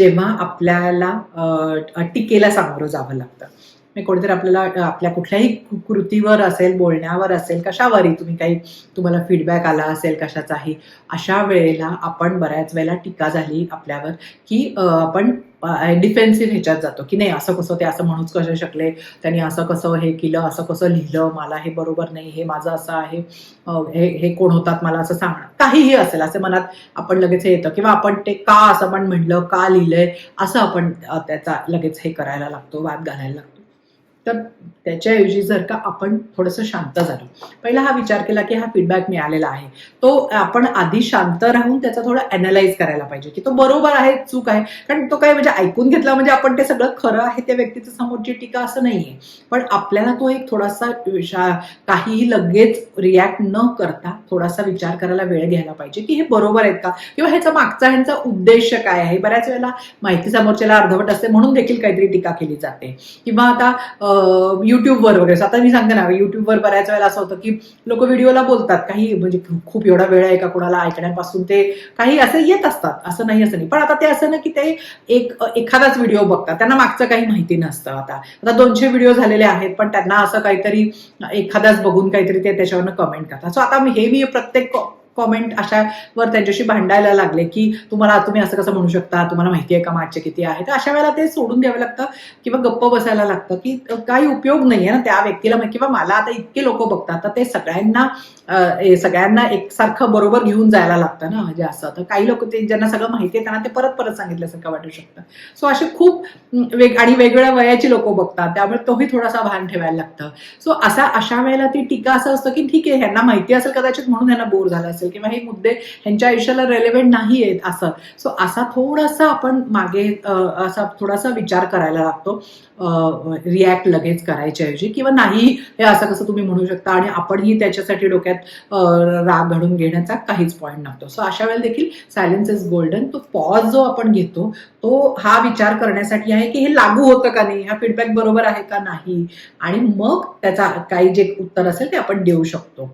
जेव्हा आपल्याला टीकेला सामोरं जावं लागतं. मी कोणीतरी आपल्याला आपल्या कुठल्याही कृतीवर असेल बोलण्यावर असेल कशावरही तुम्ही काही तुम्हाला फीडबॅक आला असेल कशाचाही अशा वेळेला आपण बऱ्याच वेळेला टीका झाली आपल्यावर की आपण डिफेन्सिव्ह ह्याच्यात जातो की नाही असं कसं ते असं म्हणूच कसं शकले त्यांनी असं कसं हे केलं असं कसं लिहिलं मला हे बरोबर नाही हे माझं असं आहे हे हे कोण होतात मला असं सांगणं. काहीही असेल असे मनात आपण लगेच हे येतं किंवा आपण ते का असं आपण म्हणलं का लिहिलंय असं आपण त्याचा लगेच हे करायला लागतो वाद घालायला लागतो. तर त्याच्याऐवजी जर का आपण थोडंसं शांत झालो. पहिला हा विचार केला की हा फीडबॅक मिळालेला आहे. तो आपण आधी शांत राहून त्याचा थोडं अनालाइज करायला पाहिजे की तो बरोबर आहे चूक आहे. कारण तो काय म्हणजे ऐकून घेतला म्हणजे आपण ते सगळं खरं आहे त्या व्यक्तीचं समोरची टीका असं नाहीये. पण आपल्याला तो एक थोडासा विशा- काहीही लगेच रिॲक्ट न करता थोडासा विचार करायला वेळ घ्यायला पाहिजे की हे बरोबर आहेत का? किंवा ह्याचा मागचा ह्यांचा उद्देश काय आहे? बऱ्याच वेळेला माहिती समोरच्याला अर्धवट असते म्हणून देखील काहीतरी टीका केली जाते. किंवा आता युट्यूबवर वगैरे. आता मी सांगते ना युट्यूबवर बऱ्याच वेळेला असं होतं की लोक व्हिडिओला बोलतात. काही म्हणजे खूप एवढा वेळ आहे का कोणाला ऐकण्यापासून? ते काही असं येत असतात. असं नाही असं नाही. पण आता ते असं ना की ते एक एखादाच व्हिडिओ बघतात. त्यांना मागचं काही माहिती नसतं आता. आता दोनशे व्हिडिओ झालेले आहेत पण त्यांना असं काहीतरी एखादाच बघून काहीतरी ते त्याच्यावरनं कमेंट करतात. सो आता हे मी प्रत्येक कॉमेंट अशावर त्यांच्याशी भांडायला लागले की तुम्हाला तुम्ही असं कसं म्हणू शकता? तुम्हाला माहिती आहे का मागचे किती आहे तर अशा वेळेला ते सोडून द्यावं लागतं किंवा गप्प बसायला लागतं की काही उपयोग नाही आहे ना त्या व्यक्तीला किंवा मला आता इतके लोक बघतात तर ते सगळ्यांना सगळ्यांना एकसारखं बरोबर घेऊन जायला लागतं ना म्हणजे असं. तर काही लोक ते ज्यांना सगळं माहिती आहे त्यांना ते परत परत सांगितल्यासारखं वाटू शकतं. सो असे खूप वेग आणि वेगवेगळ्या वयाची लोक बघतात त्यामुळे तोही थोडासा भान ठेवायला लागतं. सो असा अशा वेळेला ती टीका असं असतं की ठीक आहे ह्यांना माहिती असेल कदाचित म्हणून ह्यांना बोर झालं असेल. किंवा हे मुद्दे ह्यांच्या आयुष्याला रेलेव्हेंट नाही आहेत असं. सो असा थोडासा आपण मागे असा थोडासा विचार करायला लागतो. रिॲक्ट लगेच करायच्या ऐवजी किंवा नाही हे असं कसं तुम्ही म्हणू शकता आणि आपणही त्याच्यासाठी डोक्यात राग घडून घेण्याचा काहीच पॉईंट नसतो सो अशा वेळेला देखील सायलेन्स इज गोल्डन तो पॉज जो आपण घेतो तो हा विचार करण्यासाठी आहे की हे लागू होतं का नाही? हा फीडबॅक बरोबर आहे का नाही? आणि मग त्याचा काही जे उत्तर असेल ते आपण देऊ शकतो.